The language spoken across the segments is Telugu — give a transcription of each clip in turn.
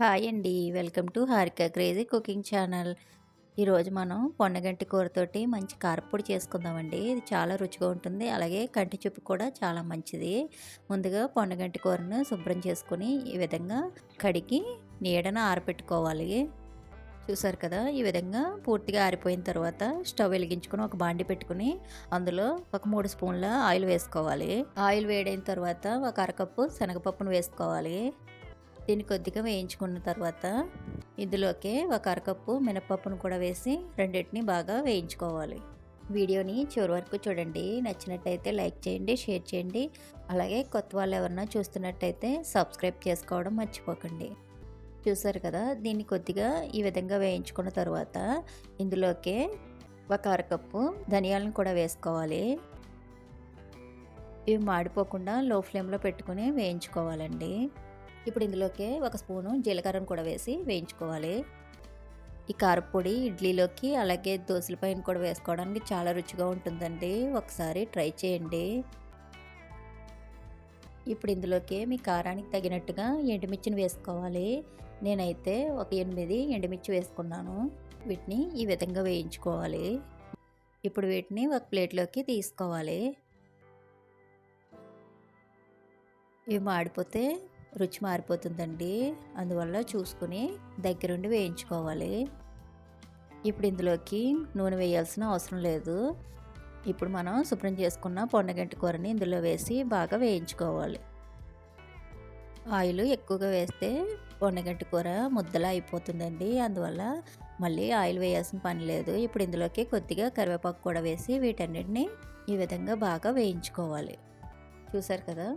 హాయ్ అండి. Welcome to Harika crazy cooking channel. ఈరోజు మనం పొన్నగంటి కూరతోటి మంచి కారపొడి చేసుకుందామండి. ఇది చాలా రుచిగా ఉంటుంది. అలాగే కంటి చూపు కూడా చాలా మంచిది. ముందుగా పొన్నగంటి కూరను శుభ్రం చేసుకుని ఈ విధంగా కడిగి నీడన ఆరపెట్టుకోవాలి. చూసారు కదా ఈ విధంగా పూర్తిగా ఆరిపోయిన తర్వాత స్టవ్ వెలిగించుకొని ఒక బాండి పెట్టుకుని అందులో ఒక మూడు స్పూన్ల ఆయిల్ వేసుకోవాలి. ఆయిల్ వేడైన తర్వాత ఒక అరకప్పు శనగపప్పును వేసుకోవాలి. దీన్ని కొద్దిగా వేయించుకున్న తర్వాత ఇందులోకి ఒక అరకప్పు మినపప్పును కూడా వేసి రెండింటిని బాగా వేయించుకోవాలి. వీడియోని చివరి వరకు చూడండి. నచ్చినట్టయితే లైక్ చేయండి షేర్ చేయండి. అలాగే కొత్త వాళ్ళు ఎవరన్నా చూస్తున్నట్టయితే సబ్స్క్రైబ్ చేసుకోవడం మర్చిపోకండి. చూసారు కదా దీన్ని కొద్దిగా ఈ విధంగా వేయించుకున్న తర్వాత ఇందులోకి ఒక అరకప్పు ధనియాలను కూడా వేసుకోవాలి. ఇవి మాడిపోకుండా లో ఫ్లేమ్లో పెట్టుకుని వేయించుకోవాలండి. ఇప్పుడు ఇందులోకి ఒక స్పూను జీలకర్రను కూడా వేసి వేయించుకోవాలి. ఈ కారపొడి ఇడ్లీలోకి అలాగే దోశలపైన కూడా వేసుకోవడానికి చాలా రుచిగా ఉంటుందండి. ఒకసారి ట్రై చేయండి. ఇప్పుడు ఇందులోకి మీ కారానికి తగినట్టుగా ఎండుమిర్చిని వేసుకోవాలి. నేనైతే ఒక ఎనిమిది ఎండుమిర్చి వేసుకున్నాను. వీటిని ఈ విధంగా వేయించుకోవాలి. ఇప్పుడు వీటిని ఒక ప్లేట్లోకి తీసుకోవాలి. ఇవి మాడిపోతే రుచి మారిపోతుందండి. అందువల్ల చూసుకుని దగ్గరుండి వేయించుకోవాలి. ఇప్పుడు ఇందులోకి నూనె వేయాల్సిన అవసరం లేదు. ఇప్పుడు మనం శుభ్రం చేసుకున్న పొండగంటి కూరని ఇందులో వేసి బాగా వేయించుకోవాలి. ఆయిల్ ఎక్కువగా వేస్తే పొండగంటి కూర ముద్దలా అయిపోతుందండి. అందువల్ల మళ్ళీ ఆయిల్ వేయాల్సిన పని లేదు. ఇప్పుడు ఇందులోకి కొద్దిగా కరివేపాకు కూడా వేసి వీటన్నిటిని ఈ విధంగా బాగా వేయించుకోవాలి. చూసారు కదా?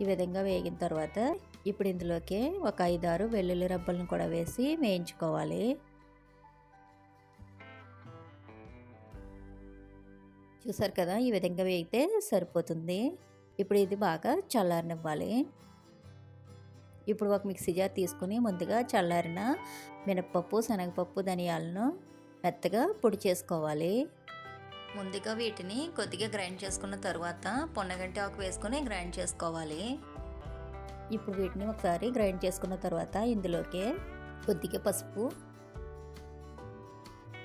ఈ విధంగా వేగిన తర్వాత ఇప్పుడు ఇందులోకి ఒక ఐదారు వెల్లుల్లి రబ్బలను కూడా వేసి వేయించుకోవాలి. చూసారు కదా? ఈ విధంగా వేగితే సరిపోతుంది. ఇప్పుడు ఇది బాగా చల్లారనివ్వాలి. ఇప్పుడు ఒక మిక్సీ జార్ తీసుకుని ముందుగా చల్లారిన మినప్పప్పు శనగపప్పు ధనియాలను మెత్తగా పొడి చేసుకోవాలి. ముందుగా వీటిని కొద్దిగా గ్రైండ్ చేసుకున్న తర్వాత పొన్నగంటి ఆకు వేసుకొని గ్రైండ్ చేసుకోవాలి. ఇప్పుడు వీటిని ఒకసారి గ్రైండ్ చేసుకున్న తర్వాత ఇందులోకి కొద్దిగా పసుపు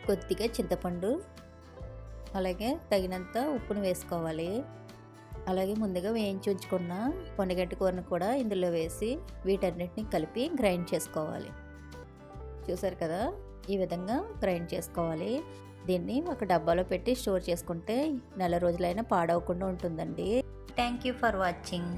కొద్దిగా చింతపండు అలాగే తగినంత ఉప్పును వేసుకోవాలి. అలాగే ముందుగా వేయించి ఉంచుకున్న పొన్నగంటి కూరను కూడా ఇందులో వేసి వీటన్నిటిని కలిపి గ్రైండ్ చేసుకోవాలి. చూసారు కదా? ఈ విధంగా గ్రైండ్ చేసుకోవాలి. దీన్ని ఒక డబ్బాలో పెట్టి స్టోర్ చేసుకుంటే నెల రోజులైనా పాడవకుండా ఉంటుందండి. Thank you for watching.